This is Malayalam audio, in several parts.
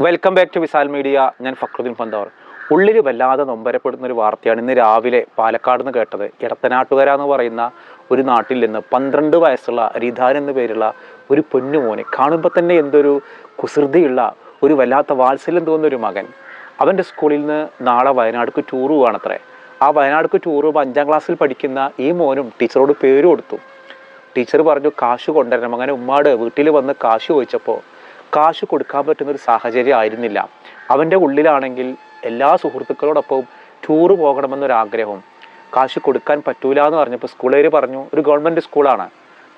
Welcome back to Vishal media ഞാൻ ഫക്രുദ്ദീൻ പന്തവർ ഉള്ളിൽ വല്ലാതെ നൊമ്പരപ്പെടുന്ന ഒരു വാർത്തയാണ് ഇന്ന് രാവിലെ പാലക്കാട് നിന്ന് കേട്ടത്. ഇടത്തനാട്ടുകര എന്ന് പറയുന്ന ഒരു നാട്ടിൽ നിന്ന് പന്ത്രണ്ട് വയസ്സുള്ള റിധാൻ എന്ന പേരുള്ള ഒരു പൊന്നുമോനെ കാണുമ്പോൾ തന്നെ എന്തൊരു കുസൃതിയുള്ള ഒരു വല്ലാത്ത വാത്സല്യം തോന്നുന്ന ഒരു മകൻ. അവന്റെ സ്കൂളിൽ നിന്ന് നാളെ വയനാടുക്ക് ടൂർ പോവാണത്രേ. ആ വയനാടുക്ക് ടൂർ പോകുമ്പോൾ അഞ്ചാം ക്ലാസ്സിൽ പഠിക്കുന്ന ഈ മോനും ടീച്ചറോട് പേര് കൊടുത്തു. ടീച്ചർ പറഞ്ഞു കാശ് കൊണ്ടുവരണം. അങ്ങനെ ഉമ്മാട് വീട്ടിൽ വന്ന് കാശ് ചോദിച്ചപ്പോൾ കാശ് കൊടുക്കാൻ പറ്റുന്ന ഒരു സാഹചര്യം ആയിരുന്നില്ല. അവന്റെ ഉള്ളിലാണെങ്കിൽ എല്ലാ സുഹൃത്തുക്കളോടൊപ്പം ടൂറ് പോകണമെന്നൊരാഗ്രഹവും. കാശ് കൊടുക്കാൻ പറ്റൂല എന്ന് പറഞ്ഞപ്പോൾ സ്കൂളുകാർ പറഞ്ഞു ഒരു ഗവൺമെന്റ് സ്കൂളാണ്.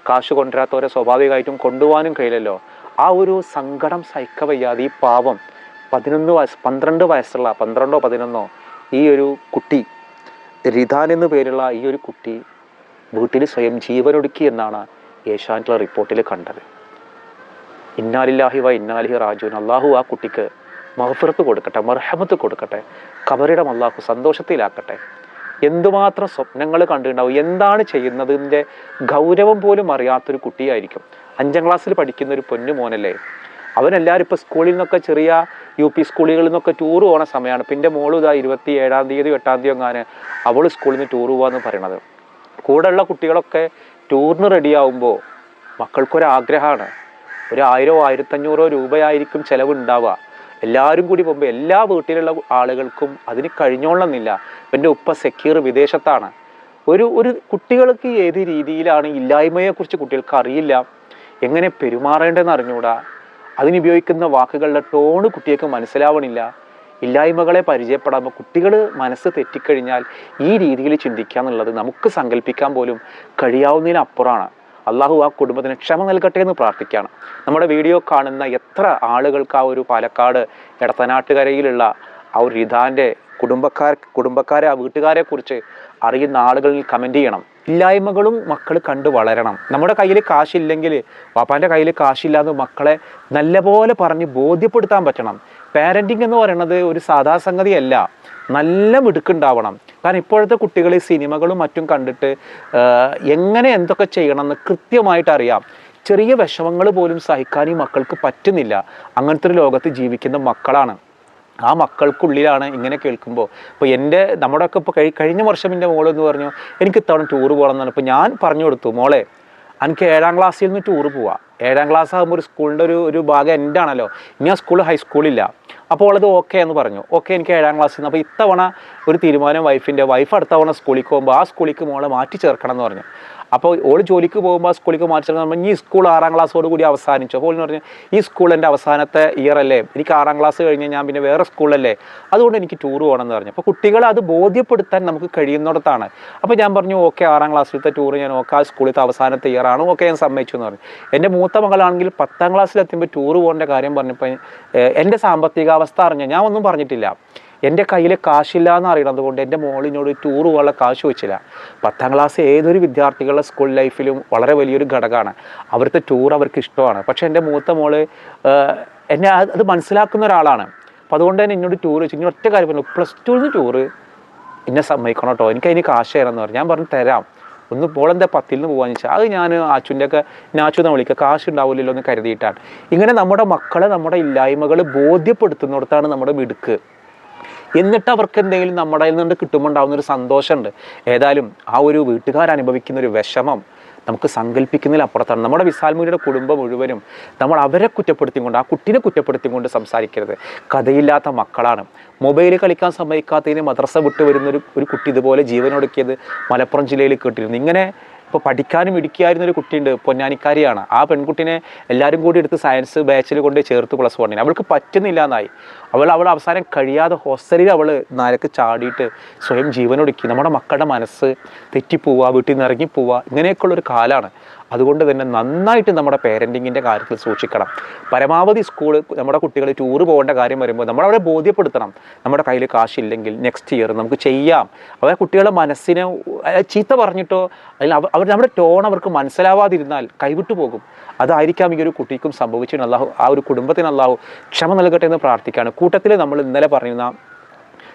കാശ് കൊണ്ടുവരാത്തവരെ സ്വാഭാവികമായിട്ടും കൊണ്ടുപോകാനും കഴിയില്ലല്ലോ. ആ ഒരു സങ്കടം സഹിക്ക വയ്യാതെ ഈ പാവം പതിനൊന്ന് വയസ്സ് പന്ത്രണ്ട് വയസ്സുള്ള പന്ത്രണ്ടോ പതിനൊന്നോ ഈ ഒരു കുട്ടി റിധാൻ എന്ന് പേരുള്ള ഈ ഒരു കുട്ടി വീട്ടിൽ സ്വയം ജീവനൊടുക്കി എന്നാണ് ഏഷ്യാനെറ്റിലെ റിപ്പോർട്ടിൽ കണ്ടത്. ഇന്നാലില്ലാഹി വ ഇന്നാലിഹി റാജുൻ അള്ളാഹു ആ കുട്ടിക്ക് മഹഫിറത്ത് കൊടുക്കട്ടെ മർഹമത്ത് കൊടുക്കട്ടെ കബറിടം അള്ളാഹു സന്തോഷത്തിലാക്കട്ടെ. എന്തുമാത്രം സ്വപ്നങ്ങൾ കണ്ടിട്ടുണ്ടാവും എന്താണ് ചെയ്യുന്നതിന്റെ ഗൗരവം പോലും അറിയാത്തൊരു കുട്ടിയായിരിക്കും. അഞ്ചാം ക്ലാസ്സിൽ പഠിക്കുന്ന ഒരു പൊന്നു മോനല്ലേ അവനെല്ലാവരും ഇപ്പോൾ സ്കൂളിൽ നിന്നൊക്കെ ചെറിയ യു പി സ്കൂളുകളിൽ നിന്നൊക്കെ ടൂർ പോകുന്ന സമയമാണ്. പിന്നെ മോൾ ഇതാ ഇരുപത്തി ഏഴാം തീയതി എട്ടാം തീയതി എങ്ങാന് അവൾ സ്കൂളിൽ നിന്ന് ടൂർ പോകാന്ന് പറയണത്. കൂടെയുള്ള കുട്ടികളൊക്കെ ടൂറിന് റെഡിയാവുമ്പോൾ മക്കൾക്കൊരാഗ്രഹമാണ്. ഒരു ആയിരോ ആയിരത്തഞ്ഞൂറോ രൂപയായിരിക്കും ചിലവുണ്ടാവുക. എല്ലാവരും കൂടി പോകുമ്പോൾ എല്ലാ വീട്ടിലുള്ള ആളുകൾക്കും അതിന് കഴിഞ്ഞോളണമെന്നില്ല. എന്റെ ഉപ്പ സെക്യൂർ വിദേശത്താണ്. ഒരു ഒരു കുട്ടികൾക്ക് ഏത് രീതിയിലാണ് ഇല്ലായ്മയെക്കുറിച്ച് കുട്ടികൾക്ക് അറിയില്ല. എങ്ങനെ പെരുമാറേണ്ടതെന്ന് അറിഞ്ഞുകൂടാ. അതിനുപയോഗിക്കുന്ന വാക്കുകളുടെ ടോണ് കുട്ടികൾക്ക് മനസ്സിലാവണില്ല. ഇല്ലായ്മകളെ പരിചയപ്പെടാമ്പോൾ കുട്ടികൾ മനസ്സ് തെറ്റിക്കഴിഞ്ഞാൽ ഈ രീതിയിൽ ചിന്തിക്കുക എന്നുള്ളത് നമുക്ക് സങ്കല്പിക്കാൻ പോലും കഴിയാവുന്നതിനപ്പുറമാണ്. അള്ളാഹു ആ കുടുംബത്തിന് ക്ഷമ നൽകട്ടെ എന്ന് പ്രാർത്ഥിക്കുകയാണ്. നമ്മുടെ വീഡിയോ കാണുന്ന എത്ര ആളുകൾക്ക് ആ ഒരു പാലക്കാട് ഇടത്തനാട്ടുകരയിലുള്ള ആ ഒരു ഇതാന്റെ കുടുംബക്കാർ കുടുംബക്കാരെ ആ വീട്ടുകാരെ കുറിച്ച് അറിയുന്ന ആളുകളിൽ കമന്റ് ചെയ്യണം. ഇല്ലായ്മകളും മക്കൾ കണ്ടു വളരണം. നമ്മുടെ കയ്യിൽ കാശില്ലെങ്കിൽ പാപ്പാന്റെ കയ്യിൽ കാശില്ലാതെ മക്കളെ നല്ലപോലെ പറഞ്ഞ് ബോധ്യപ്പെടുത്താൻ പറ്റണം. പാരന്റിങ് എന്ന് പറയുന്നത് ഒരു സാധാ സംഗതിയല്ല. നല്ല മിടുക്കുണ്ടാവണം. കാരണം ഇപ്പോഴത്തെ കുട്ടികൾ ഈ സിനിമകളും മറ്റും കണ്ടിട്ട് എങ്ങനെ എന്തൊക്കെ ചെയ്യണമെന്ന് കൃത്യമായിട്ട് അറിയാം. ചെറിയ വിഷമങ്ങൾ പോലും സഹിക്കാൻ ഈ മക്കൾക്ക് പറ്റുന്നില്ല. അങ്ങനത്തെ ഒരു ലോകത്ത് ജീവിക്കുന്ന മക്കളാണ്. ആ മക്കൾക്കുള്ളിലാണ് ഇങ്ങനെ കേൾക്കുമ്പോൾ ഇപ്പോൾ എന്റെ നമ്മുടെയൊക്കെ ഇപ്പോൾ കഴി കഴിഞ്ഞ വർഷം എന്റെ മോളെന്ന് പറഞ്ഞു എനിക്ക് ഇത്തവണ ടൂർ പോകണം എന്നാണ് ഇപ്പോൾ ഞാൻ പറഞ്ഞു കൊടുത്തു മോളെ എനിക്ക് ഏഴാം ക്ലാസ്സിൽ നിന്ന് ടൂർ പോവാം. ഏഴാം ക്ലാസ് ആകുമ്പോൾ ഒരു സ്കൂളിന്റെ ഒരു ഒരു ഭാഗം എന്റെ ആണല്ലോ. ഇനി ആ സ്കൂൾ ഹൈസ്കൂളില്ല അപ്പോൾ അത് ഓക്കെ എന്ന് പറഞ്ഞു. ഓക്കെ എനിക്ക് ഏഴാം ക്ലാസ്സിൽ നിന്ന്. അപ്പോൾ ഇത്തവണ ഒരു തീരുമാനം വൈഫിന്റെ വൈഫ് അടുത്തവണ സ്കൂളിൽ പോകുമ്പോൾ ആ സ്കൂളിലേക്ക് മോളെ മാറ്റി ചേർക്കണം എന്ന് പറഞ്ഞു. അപ്പോൾ ഓൾ ജോലിക്ക് പോകുമ്പോൾ സ്കൂളിലേക്ക് മാറ്റി പറഞ്ഞാൽ ഈ സ്കൂൾ ആറാം ക്ലാസ്സോട് കൂടി അവസാനിച്ചു. അപ്പോൾ എന്ന് പറഞ്ഞു ഈ സ്കൂൾ എന്റെ അവസാനത്തെ ഇയർ അല്ലേ? എനിക്ക് ആറാം ക്ലാസ് കഴിഞ്ഞ് ഞാൻ പിന്നെ വേറെ സ്കൂളല്ലേ അതുകൊണ്ട് എനിക്ക് ടൂർ പോകണം എന്ന് പറഞ്ഞു. അപ്പോൾ കുട്ടികളെ അത് ബോധ്യപ്പെടുത്താൻ നമുക്ക് കഴിയുന്നിടത്താണ്. അപ്പോൾ ഞാൻ പറഞ്ഞു ഓക്കെ ആറാം ക്ലാസ്സിലത്തെ ടൂർ ഞാൻ ഓക്കെ ആ സ്കൂളിലത്തെ അവസാനത്തെ ഇയർ ആണ്. ഓക്കെ ഞാൻ സമ്മതിച്ചു എന്ന് പറഞ്ഞു. എന്റെ മൂത്ത മകളാണെങ്കിൽ പത്താം ക്ലാസ്സിലെത്തുമ്പോൾ ടൂർ പോകേണ്ട കാര്യം പറഞ്ഞപ്പോൾ എന്റെ സാമ്പത്തികാവസ്ഥ അറിഞ്ഞ? ഞാൻ ഒന്നും പറഞ്ഞിട്ടില്ല. എന്റെ കയ്യിൽ കാശില്ല എന്ന് അറിയണത് കൊണ്ട് എന്റെ മോളിനോട് ടൂർ പോകാനുള്ള കാശ് വെച്ചില്ല പത്താം ക്ലാസ് ഏതൊരു വിദ്യാർത്ഥികളുടെ സ്കൂൾ ലൈഫിലും വളരെ വലിയൊരു ഘടകമാണ്. അവിടുത്തെ ടൂർ അവർക്ക് ഇഷ്ടമാണ്. പക്ഷേ എന്റെ മൂത്ത മോൾ എന്നെ അത് മനസ്സിലാക്കുന്ന ഒരാളാണ്. അപ്പോൾ അതുകൊണ്ട് തന്നെ എന്നോട് ടൂർ വെച്ചു ഇങ്ങനെ ഒറ്റ കാര്യം പറഞ്ഞു. പ്ലസ് ടുന്ന് ടൂറ് എന്നെ സമ്മതിക്കണം കേട്ടോ എനിക്ക് അതിന് കാശ് തരാം എന്ന് പറഞ്ഞു. ഞാൻ പറഞ്ഞു തരാം. ഒന്ന് പോളെന്താ പത്തിൽ നിന്ന് പോകാന്ന് വെച്ചാൽ അത് ഞാൻ ആച്ചുന്റെ ഒക്കെ നാച്ചു എന്ന് വിളിക്കുക. കാശ് ഉണ്ടാവില്ലല്ലോ എന്ന് കരുതിയിട്ടാണ്. ഇങ്ങനെ നമ്മുടെ മക്കളെ നമ്മുടെ ഇല്ലായ്മകൾ ബോധ്യപ്പെടുത്തുന്നിടത്താണ് നമ്മുടെ മിടുക്ക്. എന്നിട്ട് അവർക്ക് എന്തെങ്കിലും നമ്മുടെ നിന്ന് കിട്ടുമ്പോൾ ഉണ്ടാകുന്ന ഒരു സന്തോഷമുണ്ട്. ഏതായാലും ആ ഒരു വീട്ടുകാർ അനുഭവിക്കുന്ന ഒരു വിഷമം നമുക്ക് സങ്കല്പിക്കുന്നതിൽ അപ്പുറത്താണ്. നമ്മുടെ വിശാൽമുരിയുടെ കുടുംബം മുഴുവനും നമ്മൾ അവരെ കുറ്റപ്പെടുത്തിക്കൊണ്ട് ആ കുട്ടീനെ കുറ്റപ്പെടുത്തിക്കൊണ്ട് സംസാരിക്കരുത്. കഥയില്ലാത്ത മക്കളാണ്. മൊബൈൽ കളിക്കാൻ സമ്മതിക്കാത്തതിന് മദ്രസ വിട്ട് വരുന്നൊരു ഒരു കുട്ടി ഇതുപോലെ ജീവനൊടുക്കിയത് മലപ്പുറം ജില്ലയിൽ കേട്ടിരുന്നു. ഇങ്ങനെ ഇപ്പോൾ പഠിക്കാനും ഇടുക്കിയായിരുന്ന ഒരു കുട്ടിയുണ്ട് പൊന്നാനിക്കാരിയാണ്. ആ പെൺകുട്ടിനെ എല്ലാവരും കൂടി എടുത്ത് സയൻസ് ബാച്ചിൽ കൊണ്ട് ചേർത്ത് പ്ലസ് വണ്ണിന് അവൾക്ക് പറ്റുന്നില്ല എന്നായി. അവൾ അവൾ അവസാനം കഴിയാതെ ഹോസ്റ്റലിൽ അവൾ നരക്ക് ചാടിയിട്ട് സ്വയം ജീവനൊടുക്കി. നമ്മുടെ മക്കളുടെ മനസ്സ് തെറ്റിപ്പോവുക വീട്ടിൽ നിന്ന് ഇറങ്ങിപ്പോവുക ഇങ്ങനെയൊക്കെയുള്ളൊരു കാലമാണ് അതുകൊണ്ട് തന്നെ നന്നായിട്ട് നമ്മുടെ പേരന്റിങ്ങിന്റെ കാര്യത്തിൽ സൂക്ഷിക്കണം. പരമാവധി സ്കൂൾ നമ്മുടെ കുട്ടികൾ ടൂർ പോകേണ്ട കാര്യം വരുമ്പോൾ നമ്മൾ അവരെ ബോധ്യപ്പെടുത്തണം. നമ്മുടെ കയ്യിൽ കാശില്ലെങ്കിൽ നെക്സ്റ്റ് ഇയർ നമുക്ക് ചെയ്യാം. അവരെ കുട്ടികളുടെ മനസ്സിനെ ചീത്ത പറഞ്ഞിട്ടോ അല്ലെങ്കിൽ അവർ നമ്മുടെ ടോൺ അവർക്ക് മനസ്സിലാവാതിരുന്നാൽ കൈവിട്ടു പോകും. അതായിരിക്കാം ഈ ഒരു കുട്ടിക്കും സംഭവിച്ചിട്ട് അള്ളാഹു ആ ഒരു കുടുംബത്തിന് അല്ലാഹു ക്ഷമ നൽകട്ടെ എന്ന് പ്രാർത്ഥിക്കുകയാണ്. കൂട്ടത്തിൽ നമ്മൾ ഇന്നലെ പറയുന്ന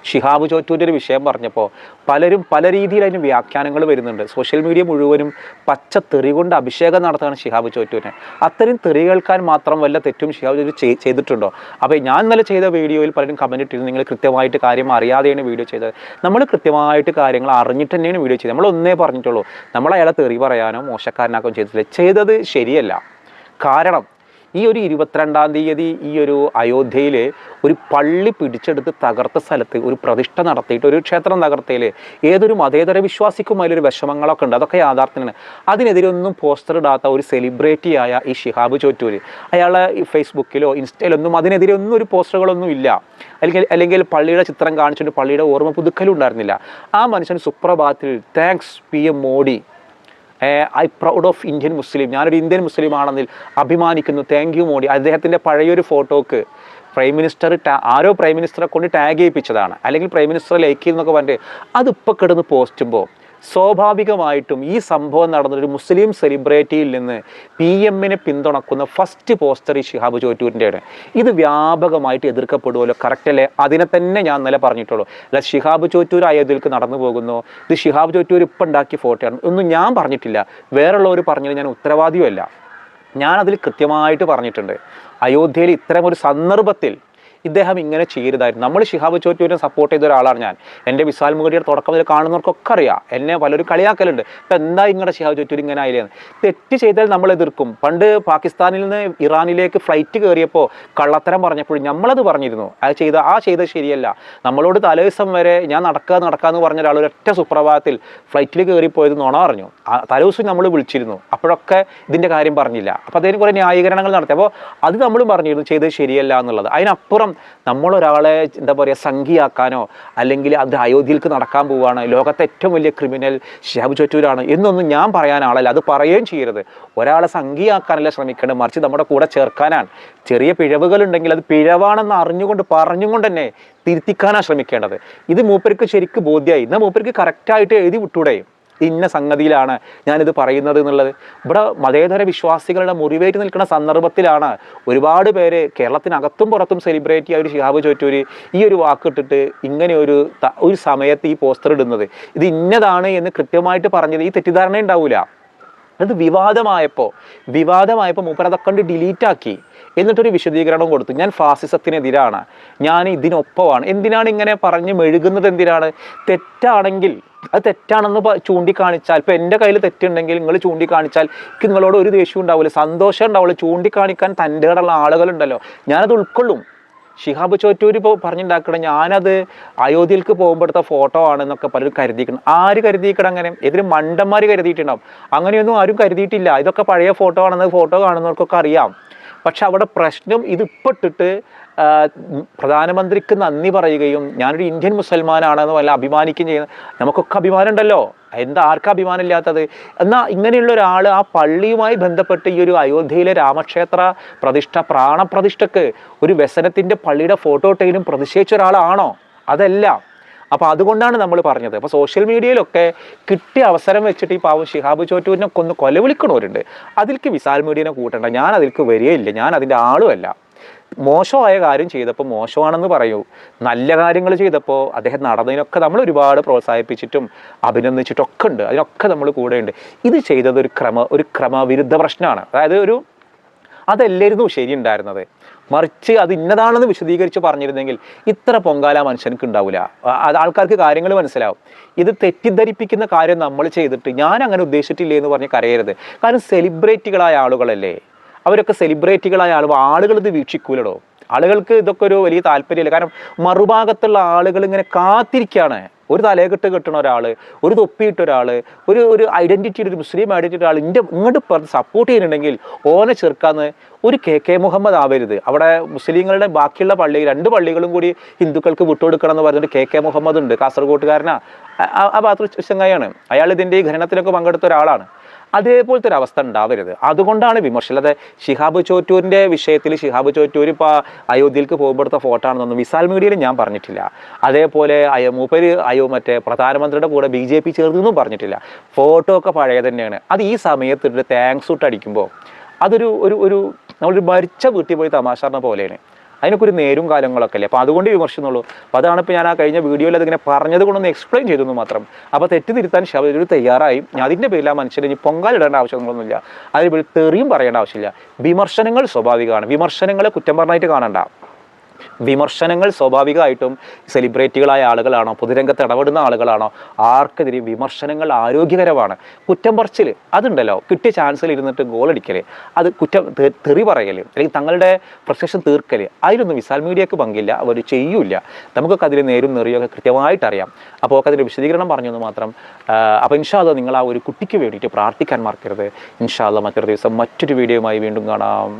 ഷിഹാബ് ചോറ്റൂന്റെ ഒരു വിഷയം പറഞ്ഞപ്പോൾ പലരും പല രീതിയിൽ അതിന് വ്യാഖ്യാനങ്ങൾ വരുന്നുണ്ട്. സോഷ്യൽ മീഡിയ മുഴുവനും പച്ച തെറി കൊണ്ട് അഭിഷേകം നടത്തുകയാണ് ഷിഹാബ് ചോറ്റൂരിനെ. അത്തരം തെറി കേൾക്കാൻ മാത്രം വല്ല തെറ്റും ഷിഹാബ് ചോറ്റൂർ ചെയ്തിട്ടുണ്ടോ? അപ്പോൾ ഞാൻ ഇന്നലെ ചെയ്ത വീഡിയോയിൽ പലരും കമന്റ് ഇട്ടിരുന്നു നിങ്ങൾ കൃത്യമായിട്ട് കാര്യം അറിയാതെയാണ് വീഡിയോ ചെയ്തത്. നമ്മൾ കൃത്യമായിട്ട് കാര്യങ്ങൾ അറിഞ്ഞിട്ട് തന്നെയാണ് വീഡിയോ ചെയ്തത്. നമ്മൾ ഒന്നേ പറഞ്ഞിട്ടുള്ളൂ നമ്മൾ അയാളെ തെറി പറയാനോ മോശക്കാരനാക്കോ ചെയ്തിട്ടില്ല. ചെയ്തത് ശരിയല്ല. കാരണം ഈ ഒരു ഇരുപത്തിരണ്ടാം തീയതി ഈ ഒരു അയോധ്യയിൽ ഒരു പള്ളി പിടിച്ചെടുത്ത് തകർത്ത സ്ഥലത്ത് ഒരു പ്രതിഷ്ഠ നടത്തിയിട്ട് ഒരു ക്ഷേത്രം തകർത്തയിൽ ഏതൊരു മതേതര വിശ്വാസിക്കും അതിലൊരു വിഷമങ്ങളൊക്കെ ഉണ്ട്. അതൊക്കെ യാഥാർത്ഥ്യമാണ്. അതിനെതിരെ ഒന്നും പോസ്റ്റർ ഇടാത്ത ഒരു സെലിബ്രിറ്റിയായ ഈ ഷിഹാബ് ചോറ്റൂര് അയാളെ ഈ ഫേസ്ബുക്കിലോ ഇൻസ്റ്റയിലൊന്നും അതിനെതിരെ ഒന്നും ഒരു പോസ്റ്ററുകളൊന്നും ഇല്ല. അല്ലെങ്കിൽ അല്ലെങ്കിൽ പള്ളിയുടെ ചിത്രം കാണിച്ചിട്ട് പള്ളിയുടെ ഓർമ്മ പുതുക്കലും ഉണ്ടായിരുന്നില്ല. ആ മനുഷ്യൻ സുപ്രഭാതത്തിൽ thanks P M Modi I proud of Indian Muslim. ഞാനൊരു ഇന്ത്യൻ മുസ്ലിം ആണെന്നിൽ അഭിമാനിക്കുന്നു. Thank you Modi. അദ്ദേഹത്തിന്റെ പഴയൊരു ഫോട്ടോക്ക് പ്രൈം മിനിസ്റ്റർ ആരോ പ്രൈം മിനിസ്റ്ററെ കൊണ്ട് ടാഗ് ചെയ്യിപ്പിച്ചതാണ്. അല്ലെങ്കിൽ പ്രൈം മിനിസ്റ്റർ ലൈക്ക് ചെയ്യുന്നൊക്കെ പറഞ്ഞിട്ട് അതിപ്പോൾ കിടന്ന് പോസ്റ്റുമ്പോൾ സ്വാഭാവികമായിട്ടും ഈ സംഭവം നടന്നൊരു മുസ്ലിം സെലിബ്രിറ്റിയിൽ നിന്ന് പി എമ്മിനെ പിന്തുണക്കുന്ന ഫസ്റ്റ് പോസ്റ്റർ ഈ ഷിഹാബ് ചോറ്റൂരിന്റെയാണ്. ഇത് വ്യാപകമായിട്ട് എതിർക്കപ്പെടുമല്ലോ കറക്റ്റ് അല്ലേ? അതിനെ തന്നെ ഞാൻ ഇന്നലെ പറഞ്ഞിട്ടുള്ളൂ. അല്ല ഷിഹാബ് ചോറ്റൂർ അയോധ്യയിലേക്ക് നടന്നു പോകുന്നു? ഇത് ഷിഹാബ് ചോറ്റൂർ ഇപ്പം ഉണ്ടാക്കിയ ഫോട്ടോയാണ്. ഒന്നും ഞാൻ പറഞ്ഞിട്ടില്ല. വേറുള്ളവർ പറഞ്ഞത് ഞാൻ ഉത്തരവാദിയുമല്ല. ഞാനതിൽ കൃത്യമായിട്ട് പറഞ്ഞിട്ടുണ്ട്. അയോധ്യയിൽ ഇത്തരമൊരു സന്ദർഭത്തിൽ ഇദ്ദേഹം ഇങ്ങനെ ചെയ്യരുതായിരുന്നു. നമ്മൾ ഷിഹാബ് ചോറ്റൂരിനെ സപ്പോർട്ട് ചെയ്ത ഒരാളാണ് ഞാൻ. എന്റെ വിശാൽ മുഖടിയുടെ തുടക്കം മുതൽ കാണുന്നവർക്കൊക്കെ അറിയാം എന്നെ പലരും കളിയാക്കലുണ്ട്. ഇപ്പം എന്താ ഇങ്ങനെ ഷിഹാബ് ചോറ്റൂർ ഇങ്ങനെ ആയില്ലെന്ന് തെറ്റ് ചെയ്താൽ നമ്മൾ എതിർക്കും. പണ്ട് പാകിസ്ഥാനിൽ നിന്ന് ഇറാനിലേക്ക് ഫ്ലൈറ്റ് കയറിയപ്പോൾ കള്ളത്തരം പറഞ്ഞപ്പോൾ നമ്മളത് പറഞ്ഞിരുന്നു. അത് ചെയ്ത ആ ചെയ്ത ശരിയല്ല. നമ്മളോട് തലേദിവസം വരെ ഞാൻ നടക്കുക നടക്കുക എന്ന് പറഞ്ഞ ഒരാൾ ഒരൊറ്റ സുപ്രഭാതത്തിൽ ഫ്ലൈറ്റിൽ കയറിപ്പോയത് നുണ പറഞ്ഞു. തലേദിവസം നമ്മൾ വിളിച്ചിരുന്നു. അപ്പോഴൊക്കെ ഇതിന്റെ കാര്യം പറഞ്ഞില്ല. അപ്പോൾ അതിന് കുറേ ന്യായീകരണങ്ങൾ നടത്തി. അപ്പോൾ അത് നമ്മളും പറഞ്ഞിരുന്നു ചെയ്തത് ശരിയല്ല എന്നുള്ളത്. അതിനപ്പുറം നമ്മളൊരാളെ എന്താ പറയുക സംഖ്യയാക്കാനോ അല്ലെങ്കിൽ അത് അയോധ്യയിലേക്ക് നടക്കാൻ പോവുകയാണ്? ലോകത്തെ ഏറ്റവും വലിയ ക്രിമിനൽ ഷിഹാബ് ചൊറ്റൂരാണ് എന്നൊന്നും ഞാൻ പറയാൻ ആളല്ല. അത് പറയുകയും ചെയ്യരുത്. ഒരാളെ സംഖ്യയാക്കാനല്ല ശ്രമിക്കേണ്ടത്. മറിച്ച് നമ്മുടെ കൂടെ ചേർക്കാനാണ്. ചെറിയ പിഴവുകളുണ്ടെങ്കിൽ അത് പിഴവാണെന്ന് അറിഞ്ഞുകൊണ്ട് പറഞ്ഞുകൊണ്ട് തന്നെ തിരുത്തിക്കാനാണ് ശ്രമിക്കേണ്ടത്. ഇത് മൂപ്പർക്ക് ശരിക്ക് ബോധ്യമായി എന്നാൽ മൂപ്പർക്ക് കറക്റ്റായിട്ട് എഴുതി വിട്ടൂടെ? ഇന്ന സംഗതിയിലാണ് ഞാനിത് പറയുന്നത് എന്നുള്ളത്. ഇവിടെ മതേതര വിശ്വാസികളുടെ മുറിവേറ്റ് നിൽക്കുന്ന സന്ദർഭത്തിലാണ് ഒരുപാട് പേര് കേരളത്തിനകത്തും പുറത്തും സെലിബ്രേറ്റ് ചെയ്യുക ഒരു ഷിഹാബ് ചോറ്റൂര് ഈ ഒരു വാക്കിട്ടിട്ട് ഇങ്ങനെ ഒരു ഒരു സമയത്ത് ഈ പോസ്റ്റർ ഇടുന്നത്. ഇത് ഇന്നതാണ് എന്ന് കൃത്യമായിട്ട് പറഞ്ഞത്. ഈ തെറ്റിദ്ധാരണ ഉണ്ടാവില്ല അത് വിവാദമായപ്പോൾ വിവാദമായപ്പോൾ മൂപ്പർ അതൊക്കെ കണ്ട് ഡിലീറ്റ് ആക്കി. എന്നിട്ടൊരു വിശദീകരണം കൊടുത്തു. ഞാൻ ഫാസിസത്തിനെതിരാണ്. ഞാൻ ഇതിനൊപ്പമാണ്. എന്തിനാണ് ഇങ്ങനെ പറഞ്ഞ് മെഴുകുന്നത് എന്തിനാണ്? തെറ്റാണെങ്കിൽ അത് തെറ്റാണെന്ന് ചൂണ്ടിക്കാണിച്ചാൽ ഇപ്പം എന്റെ കയ്യിൽ തെറ്റുണ്ടെങ്കിൽ നിങ്ങൾ ചൂണ്ടിക്കാണിച്ചാൽ നിങ്ങളോട് ഒരു ദേഷ്യം ഉണ്ടാവില്ല സന്തോഷം ഉണ്ടാവില്ല ചൂണ്ടിക്കാണിക്കാൻ തന്റെ കടുള്ള ആളുകളുണ്ടല്ലോ. ഞാനത് ഉൾക്കൊള്ളും. ഷിഹാബ് ചോറ്റൂർ ഇപ്പോൾ പറഞ്ഞിട്ടുണ്ടാക്കണം ഞാനത് അയോധ്യയിലേക്ക് പോകുമ്പോഴത്തെ ഫോട്ടോ ആണെന്നൊക്കെ പലരും കരുതിക്കണം ആര് കരുതിക്കണം അങ്ങനെ? ഇതിന് മണ്ടന്മാർ കരുതിയിട്ടുണ്ടാവും. അങ്ങനെയൊന്നും ആരും കരുതിയിട്ടില്ല. ഇതൊക്കെ പഴയ ഫോട്ടോ ആണെന്ന് ഫോട്ടോ കാണുന്നവർക്കൊക്കെ അറിയാം. പക്ഷെ അവിടെ പ്രശ്നം ഇത് ഇപ്പം ഇട്ടിട്ട് പ്രധാനമന്ത്രിക്ക് നന്ദി പറയുകയും ഞാനൊരു ഇന്ത്യൻ മുസൽമാനാണെന്ന് വല്ല അഭിമാനിക്കുകയും ചെയ്യുന്ന നമുക്കൊക്കെ അഭിമാനമുണ്ടല്ലോ. എന്താ ആർക്കാ അഭിമാനമില്ലാത്തത്? എന്നാൽ ഇങ്ങനെയുള്ള ഒരാൾ ആ പള്ളിയുമായി ബന്ധപ്പെട്ട് ഈ ഒരു അയോധ്യയിലെ രാമക്ഷേത്ര പ്രതിഷ്ഠ പ്രാണപ്രതിഷ്ഠക്ക് ഒരു വ്യസനത്തിന്റെ പള്ളിയുടെ ഫോട്ടോ ഇട്ടെങ്കിലും പ്രതിഷേധിച്ച ഒരാളാണോ? അതല്ല. അപ്പോൾ അതുകൊണ്ടാണ് നമ്മൾ പറഞ്ഞത്. അപ്പോൾ സോഷ്യൽ മീഡിയയിലൊക്കെ കിട്ടിയ അവസരം വെച്ചിട്ട് ഈ പാവം ഷിഹാബ് ചോറ്റൂരിനെ കൊന്ന് കൊലവിളിക്കണവരുണ്ട്. അതിലേക്ക് വിശാൽ മീഡിയനെ കൂട്ടണ്ട. ഞാൻ അതിലേക്ക് വരികയില്ല. ഞാൻ അതിന്റെ ആളുമല്ല. മോശമായ കാര്യം ചെയ്തപ്പോൾ മോശമാണെന്ന് പറയൂ. നല്ല കാര്യങ്ങൾ ചെയ്തപ്പോൾ അദ്ദേഹം നടന്നതിനൊക്കെ നമ്മൾ ഒരുപാട് പ്രോത്സാഹിപ്പിച്ചിട്ടും അഭിനന്ദിച്ചിട്ടൊക്കെ ഉണ്ട് അതിനൊക്കെ നമ്മൾ കൂടെയുണ്ട്. ഇത് ചെയ്തത് ഒരു ക്രമ ഒരു ക്രമവിരുദ്ധ പ്രശ്നമാണ്. അതായത് ഒരു അതല്ലായിരുന്നു ശരി ഉണ്ടായിരുന്നത് മറിച്ച് അത് ഇന്നതാണെന്ന് വിശദീകരിച്ച് പറഞ്ഞിരുന്നെങ്കിൽ ഇത്ര പൊങ്കാല മനുഷ്യനക്ക് ഉണ്ടാവില്ല അത് ആൾക്കാർക്ക് കാര്യങ്ങൾ മനസ്സിലാവും. ഇത് തെറ്റിദ്ധരിപ്പിക്കുന്ന കാര്യം നമ്മൾ ചെയ്തിട്ട് ഞാൻ അങ്ങനെ ഉദ്ദേശിച്ചിട്ടില്ലേ എന്ന് പറഞ്ഞ് കരയരുത്. കാരണം സെലിബ്രിറ്റികളായ ആളുകളല്ലേ? അവരൊക്കെ സെലിബ്രിറ്റികളായ ആളുകൾ ആളുകൾ ഇത് വീക്ഷിക്കൂലടോ. ആളുകൾക്ക് ഇതൊക്കെ ഒരു വലിയ താല്പര്യമില്ല. കാരണം മറുഭാഗത്തുള്ള ആളുകൾ ഇങ്ങനെ കാത്തിരിക്കുകയാണ് ഒരു തലയെക്കെട്ട് കെട്ടുന്ന ഒരാൾ ഒരു തൊപ്പിയിട്ട ഒരാൾ ഒരു ഒരു ഐഡന്റിറ്റി ഒരു മുസ്ലിം ഐഡന്റിറ്റി ഒരാൾ ഇന്റെ ഇങ്ങോട്ട് പറഞ്ഞ് സപ്പോർട്ട് ചെയ്യുന്നുണ്ടെങ്കിൽ ഓനെ ചെറുക്കാന്ന് ഒരു കെ കെ മുഹമ്മദ് ആവരുത്. അവിടെ മുസ്ലിങ്ങളുടെ ബാക്കിയുള്ള പള്ളി രണ്ട് പള്ളികളും കൂടി ഹിന്ദുക്കൾക്ക് വിട്ടുകൊടുക്കണം എന്ന് പറഞ്ഞിട്ട് കെ കെ മുഹമ്മദ് ഉണ്ട്. കാസർഗോട്ടുകാരനാ. ആ ഭാഗത്ത് ചങ്ങായാണ് അയാൾ ഇതിന്റെ ഈ ഖനനത്തിലൊക്കെ പങ്കെടുത്ത ഒരാളാണ്. അതേപോലത്തെ ഒരു അവസ്ഥ ഉണ്ടാവരുത് അതുകൊണ്ടാണ് വിമർശനം. അല്ലാതെ ഷിഹാബ് ചോറ്റൂരിന്റെ വിഷയത്തിൽ ഷിഹാബ് ചോറ്റൂർ ഇപ്പോൾ അയോധ്യയിലേക്ക് പോകുമ്പോഴത്തെ ഫോട്ടോ ആണെന്നൊന്നും വിസാൽ മീഡിയയിൽ ഞാൻ പറഞ്ഞിട്ടില്ല. അതേപോലെ അയ മൂപ്പര് അയോ മറ്റേ പ്രധാനമന്ത്രിയുടെ കൂടെ ബി ജെ പി ചേർന്നൊന്നും പറഞ്ഞിട്ടില്ല. ഫോട്ടോ ഒക്കെ പഴയ തന്നെയാണ് അത് ഈ സമയത്ത് ഒരു താങ്ക്സ് ഔട്ട് അടിക്കുമ്പോൾ അതൊരു ഒരു ഒരു നമ്മളൊരു മരിച്ച വീട്ടിൽ പോയി തമാശ പറഞ്ഞ പോലെയാണ്. അതിനൊക്കെ ഒരു നേരും കാലങ്ങളൊക്കെ അല്ലേ? അപ്പോൾ അതുകൊണ്ട് വിമർശിക്കുന്നുള്ളൂ അപ്പോൾ അതാണ് ഇപ്പോൾ ഞാൻ ആ കഴിഞ്ഞ വീഡിയോയിൽ അതിങ്ങനെ പറഞ്ഞത് കൊണ്ടൊന്ന് എക്സ്പ്ലെയിൻ ചെയ്തു മാത്രം. അപ്പോൾ തെറ്റ് തിരുത്താൻ ശബരി തയ്യാറായി. അതിന്റെ പേരിൽ ആ മനുഷ്യന് ഇനി പൊങ്കാലിടേണ്ട ആവശ്യങ്ങളൊന്നുമില്ല. അതിൽ തെറിയും പറയേണ്ട ആവശ്യമില്ല. വിമർശനങ്ങൾ സ്വാഭാവികമാണ്. വിമർശനങ്ങളെ കുറ്റം പറഞ്ഞായിട്ട് കാണണ്ട. വിമർശനങ്ങൾ സ്വാഭാവികമായിട്ടും സെലിബ്രിറ്റികളായ ആളുകളാണോ പൊതുരംഗത്ത് ഇടപെടുന്ന ആളുകളാണോ ആർക്കെതിരെ വിമർശനങ്ങൾ ആരോഗ്യകരമാണ്? കുറ്റം പറച്ചിൽ അതുണ്ടല്ലോ. കിട്ടിയ ചാൻസിൽ ഇരുന്നിട്ട് ഗോൾ അടിക്കൽ അത് കുറ്റം തെറി പറയൽ അല്ലെങ്കിൽ തങ്ങളുടെ പ്രശ്നം തീർക്കൽ അതിലൊന്നും വിശാൽ മീഡിയക്ക് പങ്കില്ല. അവർ ചെയ്യൂല നമുക്കൊക്കെ അതിൽ നേരും നെറിയൊക്കെ കൃത്യമായിട്ട് അറിയാം. അപ്പോൾ ഒക്കെ അതിന്റെ വിശദീകരണം പറഞ്ഞെന്ന് മാത്രം അപ്പോൾ ഇൻഷാല്ല നിങ്ങൾ ആ ഒരു കുട്ടിക്ക് വേണ്ടിയിട്ട് പ്രാർത്ഥിക്കാൻ മറക്കരുത്. ഇൻഷാല്ല മറ്റൊരു ദിവസം മറ്റൊരു വീഡിയോയുമായി വീണ്ടും കാണാം.